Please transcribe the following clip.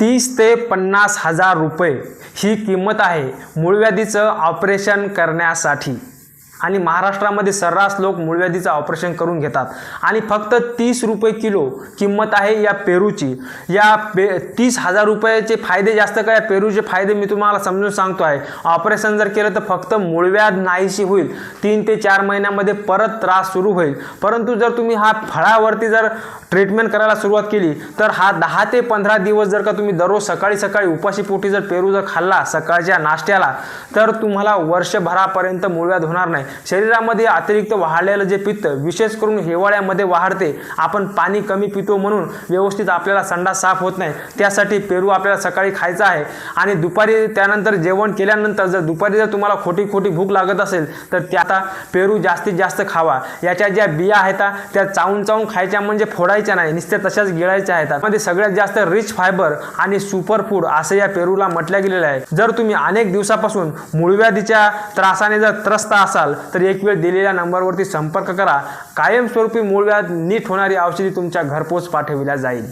तीस ते पन्नास हजार रुपये ही किंमत आहे. मूळव्याधीचं ऑपरेशन करण्यासाठी. आणि महाराष्ट्रामध्ये सर्रास लोक मूळव्याधीचं ऑपरेशन करून घेतात. आणि फक्त तीस रुपये किलो किंमत आहे या पेरूची. या पे तीस हजार रुपयाचे फायदे जास्त का? या पेरूचे फायदे मी तुम्हाला समजून सांगतो आहे. ऑपरेशन जर केलं तर फक्त मूळव्याध नाहीशी होईल. तीन ते चार महिन्यामध्ये परत त्रास सुरू होईल. परंतु जर तुम्ही हा फळावरती जर ट्रीटमेंट करायला सुरुवात केली तर हा दहा ते पंधरा दिवस जर का तुम्ही दररोज सकाळी सकाळी उपाशी पोटी जर पेरू जर खाल्ला सकाळच्या नाश्त्याला तर तुम्हाला वर्षभरापर्यंत मूळव्याध होणार नाही. शरीरामध्ये अतिरिक्त वाढलेलं जे पित्त विशेष करून हिवाळ्यामध्ये वाढते आपण पाणी कमी पितो म्हणून व्यवस्थित आपल्याला संडास साफ होत नाही. त्यासाठी पेरू आपल्याला सकाळी खायचा आहे. आणि दुपारी त्यानंतर जेवण केल्यानंतर जर दुपारी जर तुम्हाला खोटी खोटी भूक लागत असेल तर त्या आता पेरू जास्तीत जास्त खावा. याच्या ज्या बिया आहेत त्या चावून चावून खायच्या म्हणजे फोडायच्या नाही नुसत्या तशाच गिळायच्या आहेत. मध्ये सगळ्यात जास्त रिच फायबर आणि सुपर फूड असं या पेरूला म्हटलं गेलेलं आहे. जर तुम्ही अनेक दिवसापासून मूळव्याधीच्या त्रासाने जर त्रस्त असाल तर एक वेळ दिलेल्या नंबरवरती संपर्क करा. कायमस्वरूपी मूळव्याध नीट होणारी औषधी तुमच्या घरपोच पाठविल्या जाईल.